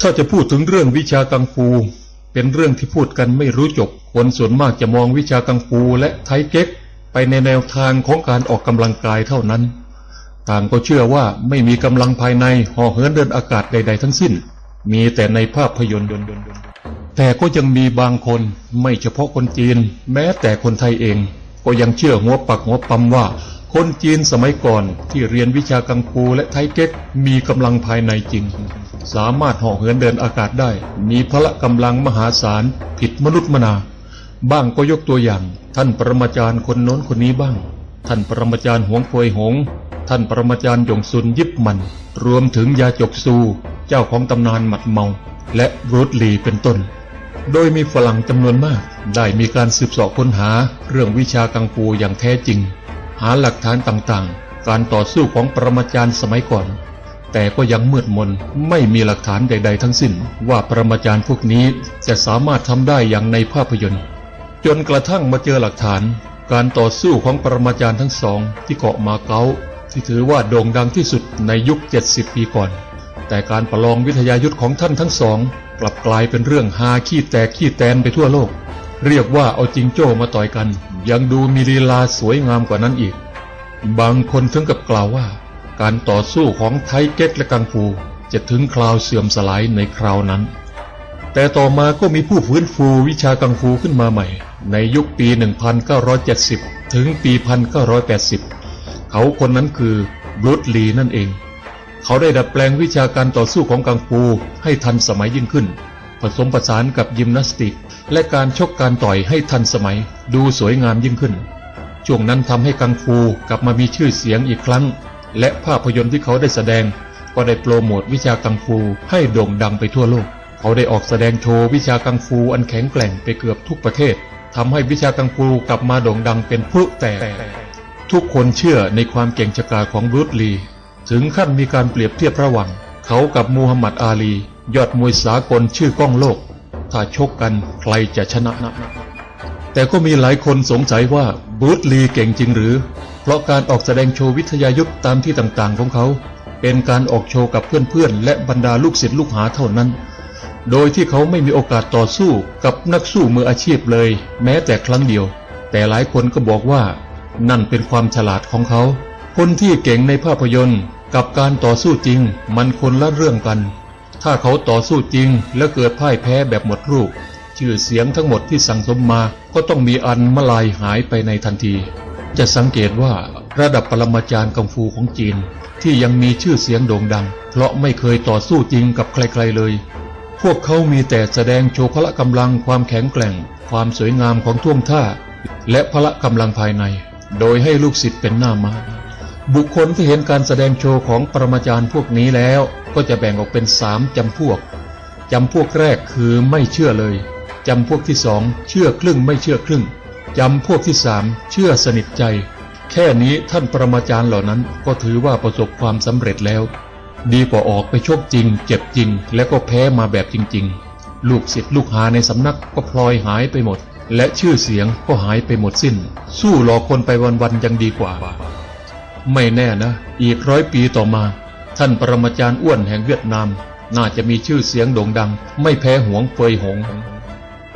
ถ้าจะพูดถึงเรื่องวิชากังฟู เป็นเรื่องที่พูดกันไม่รู้จบ คนส่วนมากจะมองวิชากังฟูและไทเก๊ก ไปในแนวทางของการออกกำลังกายเท่านั้น ต่างก็เชื่อว่าไม่มีกำลังภายในห่อเหินเดินอากาศใด ๆ ทั้งสิ้น มีแต่ในภาพยนตร์แต่ก็ยังมีบางคนไม่เฉพาะคนจีน แม้แต่คนไทยเอง ก็ยังเชื่อหัวปักหัวปั๊มว่า คนจีนสมัยก่อนที่เรียนวิชากังฟูและไทเก๊กมีกำลังภายในจริง สามารถห่อเหินเดินอากาศได้ มีพละกำลังมหาศาลผิดมนุษย์มนา บ้างก็ยกตัวอย่าง ท่านปรมาจารย์คนโน้นคนนี้บ้าง ท่านปรมาจารย์หวงเฟยหง ท่านปรมาจารย์หยงซุนยิบมัน รวมถึงยาจกซู เจ้าของตำนานหมัดเมา และรูดลีเป็นต้น โดยมีฝรั่งจำนวนมาก ได้มีการสืบสอบค้นหาเรื่องวิชากังฟูอย่างแท้จริง หาหลักฐานต่างๆ การต่อสู้ของปรมาจารย์สมัยก่อน แต่ก็ยังมืดมนไม่มีหลักฐานใด ๆ ทั้งสิ้น ว่าปรมาจารย์พวกนี้จะสามารถทำได้อย่างในภาพยนตร์ จนกระทั่งมาเจอหลักฐาน การต่อสู้ของปรมาจารย์ทั้งสองที่เกาะมาเก๊าที่ถือว่าโด่งดังที่สุดในยุค 70 ปีก่อน แต่การประลองวิทยายุทธของท่านทั้งสอง กลับกลายเป็นเรื่องฮาขี้แตกขี้แตนไปทั่วโลก เรียกว่าเอาจิงโจ้มาต่อยกัน ยังดูมีลีลาสวยงามกว่านั้นอีก บางคนถึงกับกล่าวว่า การต่อสู้ของไทเก๊กและกังฟูจะถึงคราวเสื่อมสลายในคราวนั้น แต่ต่อมาก็มีผู้ฟื้นฟูวิชากังฟูขึ้นมาใหม่ ในยุคปี 1970 ถึงปี 1980 เขาคนนั้นคือบรูซลีนั่นเอง เขาได้ดัดแปลงวิชาการต่อสู้ของกังฟูให้ทันสมัยยิ่งขึ้น ผสมผสานกับยิมนาสติก และการชกการต่อยให้ทันสมัย ดูสวยงามยิ่งขึ้น ช่วงนั้นทำให้กังฟูกลับมามีชื่อเสียงอีกครั้ง และภาพยนตร์ที่เขาได้แสดง ก็ได้โปรโมทวิชากังฟูให้โด่งดังไปทั่วโลก เขาได้ออกแสดงโชว์วิชากังฟูอันแข็งแกร่งไปเกือบทุกประเทศทำให้วิชากังฟูกลับมาโด่งดังเป็นพลุแตกทุกคนเชื่อในความเก่งชะกาจของบรูซลี ถึงขั้นมีการเปรียบเทียบระหว่างเขากับมูฮัมหมัดอาลี ยอดมวยสากลชื่อก้องโลก ถ้าชกกันใครจะชนะแต่ก็มีหลายคนสงสัยว่าบรูซลีเก่งจริงหรือ เพราะการออกแสดงโชว์วิทยายุทธตามที่ต่างๆของเขา เป็นการออกโชว์กับเพื่อนๆ และบรรดาลูกศิษย์ลูกหาเท่านั้น โดยที่เขาไม่มีโอกาสต่อสู้กับนักสู้มืออาชีพเลย แม้แต่ครั้งเดียว แต่หลายคนก็บอกว่า นั่นเป็นความฉลาดของเขา คนที่เก่งในภาพยนตร์ กับการต่อสู้จริง มันคนละเรื่องกัน ถ้าเขาต่อสู้จริงแล้วเกิดพ่ายแพ้แบบหมดรูปชื่อเสียงทั้งหมดที่สั่งสมมาก็ต้องมีอันมลายหายไปในทันที จะสังเกตว่าระดับปรมาจารย์กังฟูของจีน ที่ยังมีชื่อเสียงโด่งดัง เพราะไม่เคยต่อสู้จริงกับใครๆเลย พวกเขามีแต่แสดงโชว์พละกำลังความแข็งแกร่ง ความสวยงามของท่วงท่า และพละกำลังภายใน โดยให้ลูกศิษย์เป็นหน้ามา บุคคลที่เห็นการแสดงโชว์ของปรมาจารย์พวกนี้แล้ว ก็จะแบ่งออกเป็นสามจำพวก จำพวกแรกคือไม่เชื่อเลย จำพวกที่สองเชื่อครึ่งไม่เชื่อครึ่ง จำพวกที่สามเชื่อสนิทใจ แค่นี้ท่านปรมาจารย์เหล่านั้นก็ถือว่าประสบความสำเร็จแล้ว ดีกว่าออกไปโชกจริง เจ็บจริง แล้วก็แพ้มาแบบจริง ๆ ลูกศิษย์ลูกหาในสำนักก็พลอยหายไปหมด และชื่อเสียงก็หายไปหมดสิ้น สู้หลอกคนไปวันๆยังดีกว่า ไม่แน่นะ อีกร้อยปีต่อมา ท่านปรมาจารย์อ้วนแห่งเวียดนาม น่าจะมีชื่อเสียงโด่งดัง ไม่แพ้หวงเฟยหง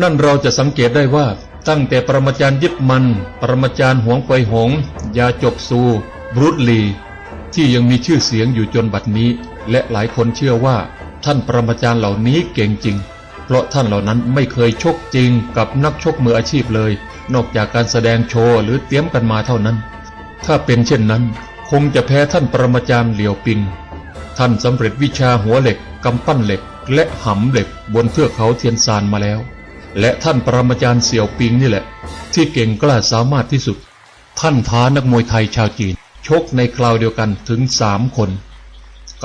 นั่นเราจะสังเกตได้ว่า ตั้งแต่ปรมาจารย์ยึดมัน ปรมาจารย์หวงเฟยหง ยาจกซูบรุษลี ที่ยังมีชื่อเสียงอยู่จนบัดนี้ และหลายคนเชื่อว่า ท่านปรมาจารย์เหล่านี้เก่งจริง เพราะท่านเหล่านั้นไม่เคยชกจริงกับนักชกมืออาชีพเลย นอกจากการแสดงโชว์หรือเตรียมกันมาเท่านั้น ถ้าเป็นเช่นนั้น คงจะแพ้ท่านปรมาจารย์เหลียวปิง ท่านสำเร็จวิชาหัวเหล็กกำปั้นเหล็ก และหำเหล็กบนเทือกเขาเทียนซานมาแล้ว และท่านปรมาจารย์เสี่ยวปิงนี่แหละ ที่เก่งกล้าสามารถที่สุด ท่านท้านักมวยไทยชาวจีน ชกในคราวเดียวกันถึงสามคน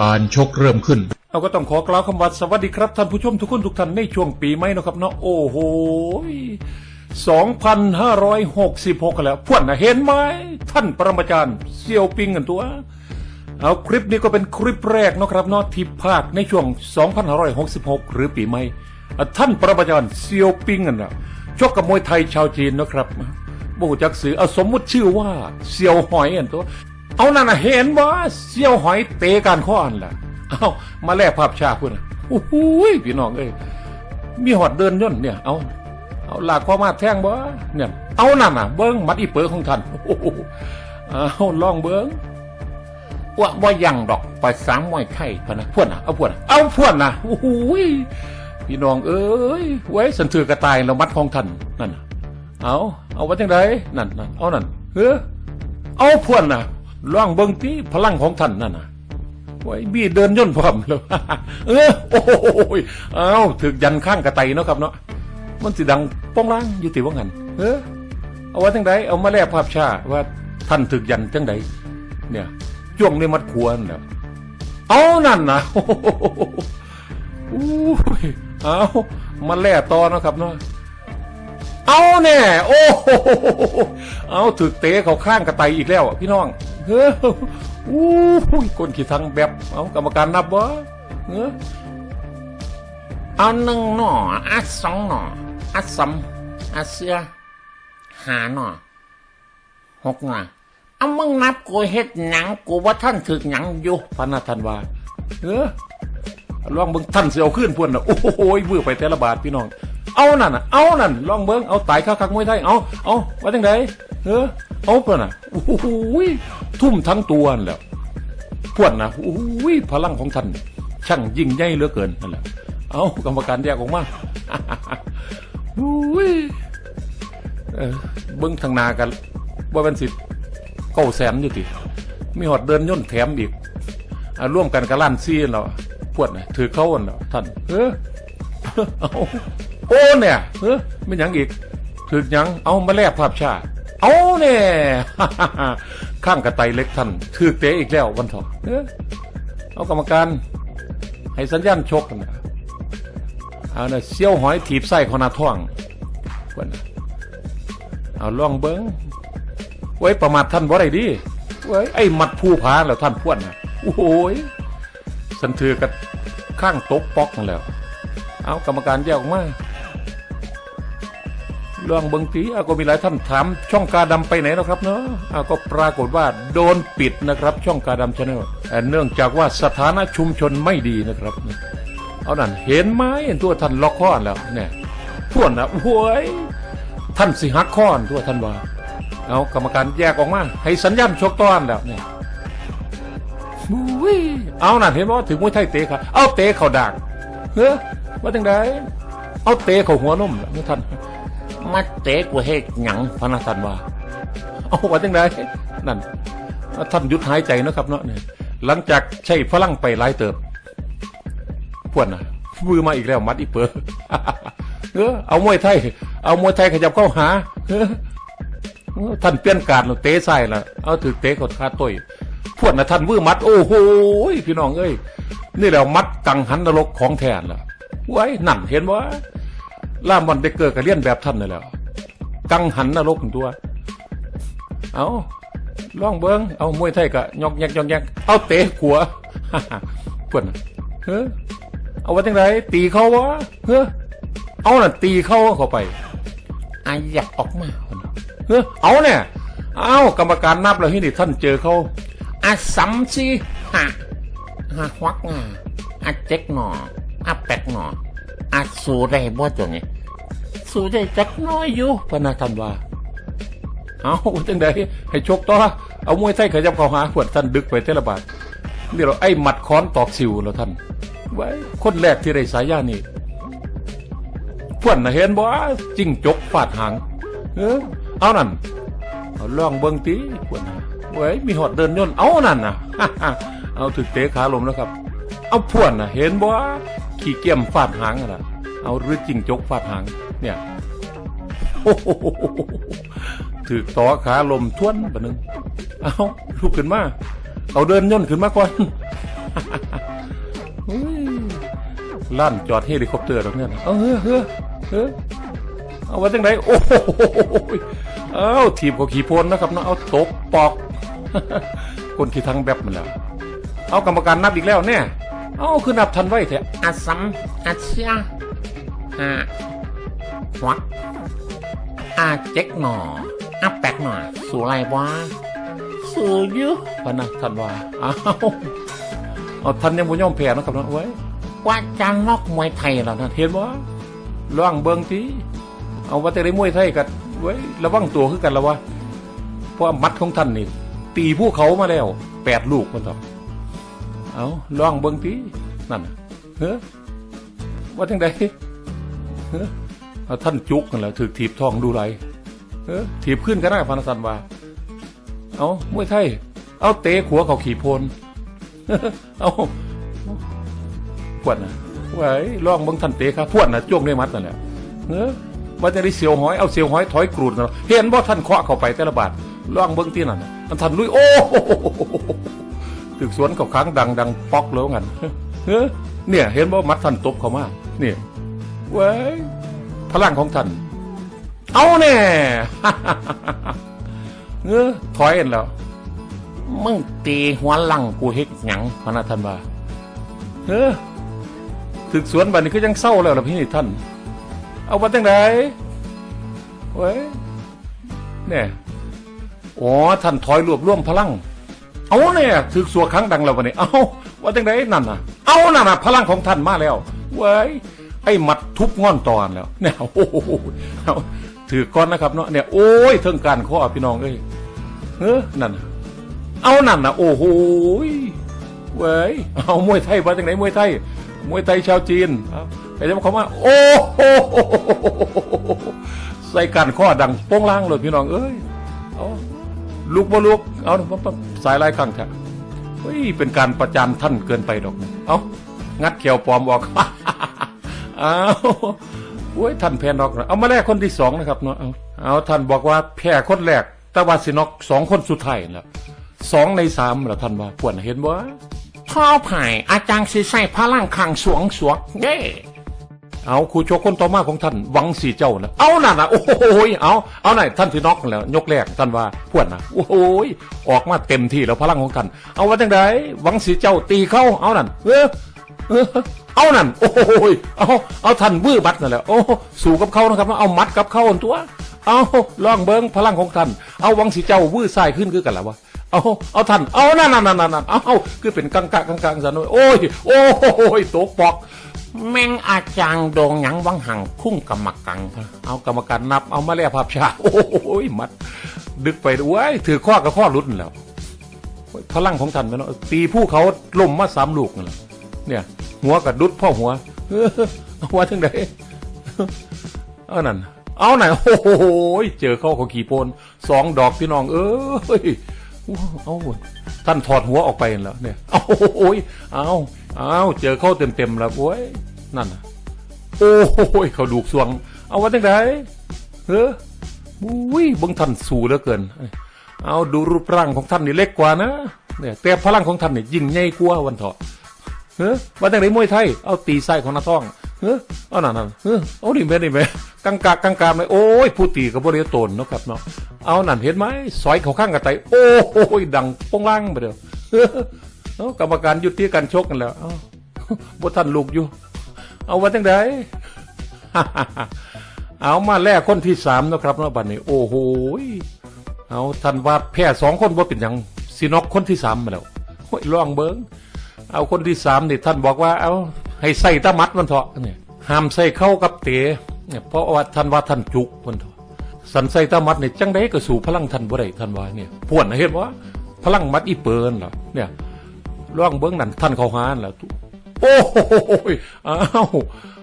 การชกเริ่มขึ้นเราก็ต้องขอกล่าวคำว่าสวัสดีครับท่านผู้ชมทุกคนทุกท่านในช่วงปีใหม่นะครับเนาะโอ้โห 2,566กันแล้วพวกนะเห็นไหมท่านปรมาจารย์เซียวปิงกันตัว เอาคลิปนี้ก็เป็นคลิปแรกนะครับเนาะที่ภาคในช่วง 2,566 หรือปีใหม่ท่านปรมาจารย์เซียวปิงกันนะชกกับมวยไทยชาวจีนนะครับบูจักสือเอาสมมุติชื่อว่าเซียวหอยอันตัว เอานั่นนะเห็นว่าเซียวหอยเตะการข้ออันล่ะเอามาแลกภาพชาพุ่นน่ะโอ้โหพี่น้องเอ้ยมีหอดเดินย่นเนี่ยเอา เอาลากคอมาแท่งบ่เนี่ยเอานั่นน่ะเบิ้งมัดอีเปิงของท่านโอ้โหเอาลองเบิ้งว่าว่ายังดอกไปสามมวยไข่พนะพวนน่ะเอาพวนนะเอาพวนน่ะโอ้โหพี่น้องเอ้ยไว้สันเถือกระตายแล้วมัดของท่านนั่นนะเอาเอาไว้จังไดนั่นนั่นเอานั่นเฮ้อเอาพวนน่ะล่องเบิ้งที่พลังของท่านนั่นน่ะไว้บีเดินย่นพร้อมเลยเออโอ้โหยเอาถึกยันข้างกระไตเนาะครับเนาะ มันสิดังป้องล่างอยู่ติว่างันเออเอาไว้จังไดเอามาแลกภาพชาว่าท่านถึกยันจังไดเนี่ยจ้วงในมัดขวนั่นแหละเอานั่นนะโอ้โหอู้ยเอามาแล่ต่อเนะครับเนาะเอาแน่โอ้โหเอาถึกเตะเขาข้างกระไตอีกแล้วพี่น้องเฮ้ออู้หูคนขี้ทังแบบเอากรรมการนับวะเฮ้อเอาหนึ่งหน่ออัดสองหน่อ อัดสมอัดเสียหาหน่อหกหน่อเอามึงนับกูเฮ็ดหนังกูว่าท่านถึกหนังอยู่พันนาทันว่าเฮ้อลองเบิ้งท่านเสียวขึ้นพวนน่ะโอ้โหเบื่อไปแต่ละบาทพี่น้อง เอานั่นเอานั่นลองเบิ้งเอาตายข้าคักมวยไทยเอาเอาว่าจังไดเฮ้อเอาเพื่อนน่ะโอ้โหทุ่มทั้งตัวนั่นแหล้วพวนน่ะโอ้โหพลังของท่านช่างยิ่งใหญ่เหลือเกินนั่นแหละเอากรรมการแยกออกมา อุ้ยเออเบิ้งทางหนากันว่าเป็นสิเก้าแสนอยู่ติ มีหอดเดินย่นต์แถมอีกอ่าร่วมกันกับล้านซีนเราพวดน่ะถือเขาอันเราท่านเออเอาโอ้เนี่ยเออไม่หยังอีกถือหยังเอามาแลกภาพชาติเอาเนี่ยข้างกระไตเล็กท่านถือเตะอีกแล้ววันเถอะเออเอากรรมการให้สัญญาณชกกันนะ เอาเนี่ยเซี่ยวหอยถีบไส้ขอหนาท่องเพิ่นน่ะเอาล่องเบิงไว้ประมาทท่านบ่ได้ดิไว้ไอ้มัดผู้ผาแล้วท่านพวนนะโอ้โหยสันถือกับข้างตกปอกแล้ว เอากรรมการแยกออกมาเรื่องเบิงตีเอาก็มีหลายท่านถามช่องกาดำไปไหนนะครับเนาะเอาก็ปรากฏว่าโดนปิดนะครับ ช่องกาดำชาแนลเนื่องจากว่าสถานะชุมชนไม่ดีนะครับ เอานั่นเห็นไหมเห็นตัวท่านล็อกข้อนแล้วเนี่ยพวนนะโว้ยท่านสิหักข้อนตัวท่านว่าเอากรรมการแยกออกมาให้สัญญาณชกต้อนแล้วเนี่ยอุ้ยเอานั่นเห็นว่าถึงมวยไทยเตะครับเอาเตะเข่าด่างเฮ้อว่าจังไดเอาเตะเข่าหัวนมแล้วท่านมาเตะกูเฮ็ดหนังพระนาท่านว่าเอาว่าจังไดนั่นท่านหยุดหายใจนะครับเนาะเนี่ยหลังจากใช้ฝรั่งไปหลายเติบ พวนนะมือมาอีกแล้วมัดอีเปอร์เออเอามวยไทย เอามวยไทยขยับเข้าหาท่านเปลี่ยนการเตะใส่ละเอาถือเตะเขาคาต้อยพวดนะท่านมือมัด โอ้โหพี่น้องเอ้ยนี่แหละมัดกังหันนรกของแทนละไว้หนั่นเห็นว่าล่ามวันเด็กเกิดกับเลียนแบบท่านนี่แหละกังหันนรกตัว เอาล่องเบิงเอามวยไทยกะยอกแยกยอกแยกเอาเตะขัวพวดนะเฮ้อ เอาไว้จังไรตีเขาวะเฮ้อเอาน่ะตีเขาเข้าไปอาอยากออกมาเฮ้อเอาเนี่ยเอากรรมการนับแล้วที่นี่ท่านเจอเขาอาสามสี่ห้าห้าหวักงาอาเจ็กหน่ออาแปดหน่ออาสูได้บ่ตัวนี้สูได้จักน้อยอยู่พระนาทันว่าเอาจังไดให้ชกต่อเอามวยไทยขยับเข้าหาขวดท่านดึกไปเทละบาทนี่เราไอ้หมัดค้อนตอกสิวแล้วท่าน ไว้คนแรกที่ได้สายยานี่พวนเห็นบ่จิ้งจกฟาดหางเออเอานั่นเอาล่องเบิ้งตีพวนน่ะไว้มีหอดเดินย่นต์เอานั่นน่ะเอาถึกเตะขาลมแล้วครับ เอาพวนนะเห็นบ่ขี่เกียมฟาดหางอะน่ะเอาหรือจิ้งจกฟาดหาง เนี่ยโอ้โหถือต่อขาลมทวนบะนึง เอาลุกขึ้นมา เอาเดินย่นต์ขึ้นมาก่อน ลั่นจอดเฮลิคอปเตอร์ตรงนี้นะเอาเฮ้อเฮ้อเฮ้อเอาไว้จังไดโอ้โหเอาทีมเขาขี่โพนนะครับเนาะเอาตกปอก คนขี่ทางแบบมันแล้ว เอากรรมการนับอีกแล้วเนี่ย เอาคือนับทันไว้แท้อาสามอาเสียห้าหวักอาเจ็กหน่ออาแปดหน่อสู้ไรวะสู้อยุพะนะท่านว่าเอาเอาท่านยังบ่ยอมแพ้นะครับเนาะไว้โว่าจานนอกมวยไทยแล้วนะเห็นบ่ล่องเบิงทีเอาว่าแต่ได้มวยไทยกันไว้ระวังตัวคือกันละวะเพราะมัดของท่านนี่ตีผู้เขามาแล้วแปดลูกมันต่อเอาล่องเบิงทีนั่นเฮ้อว่าจังใดเฮ้อเอาท่านจุกกันแหล้วถือถีบทองดูไรเฮ้อถีบขึ้นก็ได้พานสันว่า เอามวยไทย เอาเตะขัวเขาขี่พนเอา วดนะไว้ลองเบังทันเตะครับพวดนะจ้วงด้วยมัดนั่นแหละเออว่าจะได้เสียวหอยเอาเสียวหอยถอยกรูดนะเห็นว่าท่านเคาะเข้าไปแต่ละบาทลองเบิ้งที่นั่นมันทันลุยโอ้โหตึกสวนเขาค้างดังดังป๊อกแล้วงั้นเออเนี่ย เห็นว่ามัดท่านตบเขามาเนี่ยไว้ยพลังของท่านเอาแน่เออถอยเห็นแล้วมึงตีหัวหลังกูเฮ็ดหยังพระนาท่านว่าเออ ถึกสวนบัดนี้ก็ยังเศร้าแล้วล่ะพี่นี่ท่าน เอาว่าจังไดเว้ยเนี่ยอ๋อท่านถอยรวบรวมพลัง เอาเนี่ยถึกสัวครั้งดังแล้ววันนี้ เอาว่าจังไดนั่นน่ะ เอานั่นน่ะ พลังของท่านมาแล้ว เว้ยไอ้หมัดทุบง่อนตอนแล้ว เนี่ยโอ้โหเอาถือก้อนนะครับเนาะเนี่ยโอ้ยเทิงการข้อพี่น้องเอ้ยเออนั่นน่ะเอานั่นนะโอ้โหเว้ยเอามวยไทยมาจากไหนมวยไทย มวยไทยชาวจีนเอาไปจะมาเขามาโอ้โหใส่การข้อดังโป้งล่างเลยพี่น้องเอ้ยเอาลูกบ่ลูกเอาปั๊บปั๊บสายลายข้างแท้เฮ้ยเป็นการประจานท่านเกินไปดอกนะเอางัดเขียวปลอมออกเอาโอ้ยท่านแพ้นอกนะเอามาแรกคนที่สองนะครับเนาะเอาเอาท่านบอกว่าแพ้คนแรกแต่ว่าสินอกสองคนสุดท้ายแล้วสองในสามเหรอท่านว่าปวดเห็นบ่ พ่อไผ่อาจารย์สิใส่พลังขังสวงสวกเด้เอาครูโชคคนต่อมาของท่านวังสีเจ้านะเอานั่นนะโอ้โหยเอาเอาไหนท่านพี่นอกแล้ว ยกแรกท่านว่าพวดนะโอ้โหยออกมาเต็มที่แล้วพลังของท่านเอาว่าจังไดวังสีเจ้าตีเข้าเอานั่นเออเออเอานั่นโอ้โหยเอาเอาท่านวื้อบัดนั่นแหละโอ้สู่กับเขานะครับเอามัดกับเขาตัว เอาลองเบิ้งพลังของท่านเอาวังสีเจ้าวื้อทรายขึ้นคือกันแล้ววะ เอาเอาท่านเอานั่นนั่นนั่นนั่นเอาคือเป็นกังกะกังกังสันโอ้ยโอ้ยตกปอก แม่งอาจารย์โดงหยังวังหังคุ้งกรรมกัง เอากรรมการนับเอามาแล้วภาพชาโอ้ยมัด ดึกไปด้วยถือข้อกับข้อรุดนั่นแล้วพลังของท่านไปเนาะตีผู้เขาล่มมาสามลูกนั่นแหละเนี่ย หัวกับดุดพ่อหัวเออเอาว่าทั้งใดเอานั่นเอาไหนโอ้โหเจอเข้าเขาขี่โพนสองดอกพี่น้อง เอ้ย เอาเว้ยท่านถอดหัวออกไปแล้ว เนี่ย เอาโอ้ยเอาเอาเจอเข้าเต็มเต็มๆแล้วโอ้ยนั่นน่ะโอ้ยเขาดูกสวง เอาว่าจังไดเฮ้ออุ้ยบังท่านสูเหลือเกิน เอาดูรูปร่างของท่านนี่เล็กกว่านะเนี่ยแต่พลังของท่านนี่ยิ่งใหญ่กว่าวันเถาะเฮ้อว่าจังไดมวยไทย เอาตีไส้ของนาท้อง เฮ้อเอานั่นนั่นเฮ้อเอาดิแม่ดิแม่กังกากกังกาไหมโอ้ยผู้ตีกับบริโตนเนาะครับเนาะเอานั่นเห็นไหมสอยเขาข้างกระไตโอ้ยดังป้งล่างไปเด้อเอากรรมการยุติการชกกันแล้วเอาบ่ท่านลูกอยู่ เอาว่าจังไดเอามาแลกคนที่สามนะครับเนาะบัดนี้ โอ้โหเอาท่านว่าแพ้สองคนว่าเป็นหยังสินอกคนที่สามมาแล้วโอ้ยลองเบิ้งเอาคนที่สามนี่ท่านบอกว่า เอา ให้ใส่ตะมัดมันเถอะเนี่ยห้ามใส่เข้ากับเตะเนี่ยเพราะว่าท่านว่าท่านจุกมันเถอะสันใส่ตะมัดเนี่ยจังได้ก็สู่พลังท่านบ่ได้ท่านว่าเนี่ยพวนเห็นว่าพลังมัดอีเปินเหรอเนี่ยลองเบิ้องนั่นท่านเขาหานแล้วโอ้โหยเอา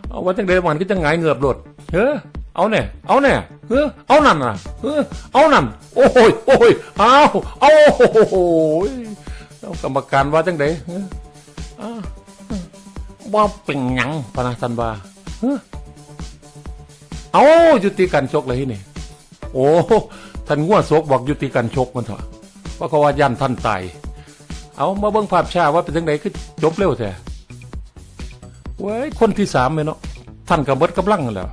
เอาว่าจังเดมันก็จะงายเงือบโลดเฮ้อเอาเนี่ยเอาเนี่ยเฮ้อเอานั่นน่ะเฮ้อเอานั่น โอ้ยโอ้ยเอาเอาโอ้โหยกรรมการว่าจังเดเฮ้อ้า ว่าเป็นหยังพนักทันว่าเฮ้ออายุติการชกเลยนี่ โอ้ท่านง่วโศกบอกยุติการชกมันเถอะเพราะเขาว่ายันท่านตายเอามาเบิ่งภาพชาว่าเป็นจังไดคือจบเร็วแท้เว้ยคนที่สามเลยเนาะท่านกับเบิดกำลังกันแหล้ว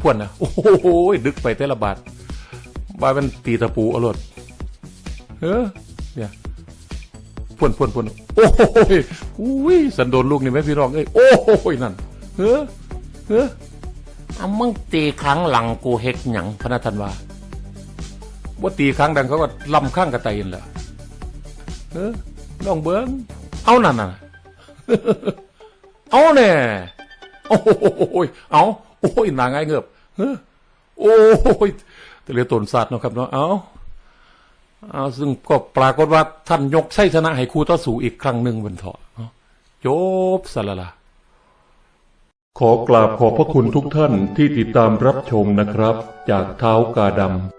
พวนนะโอ้โหดึกไปแต่ละบาทบาเป็นตีตะปูอารมณ์เอ พวนพวนพวนโอ้โหอุ้ยสันโดนลูกนี่ไหมพี่น้องเอ้ยโอ้โหนั่นเออเออเอามึงตีครั้งหลังกูเฮ็ดหยังพระทันว่าว่าตีครั้งดังเขาก็ลำข้างกระไตนั่นแหละเออลองเบิ้งเอานั่นน่ะเอาแน่โอ้ยเอาโอ้ยนางไงเงือบเฮ้อโอ้ยแต่เรียกตนสัตว์เนาะครับเนาะเอาเอา ซึ่งก็ปรากฏว่าท่านยกไส้ชนะให้ครูต่อสู้อีกครั้งหนึ่งบนเถาะเนาะจบสละละขอกราบขอบพระคุณทุกท่านที่ติดตามรับชมนะครับ จากเท้ากาดำ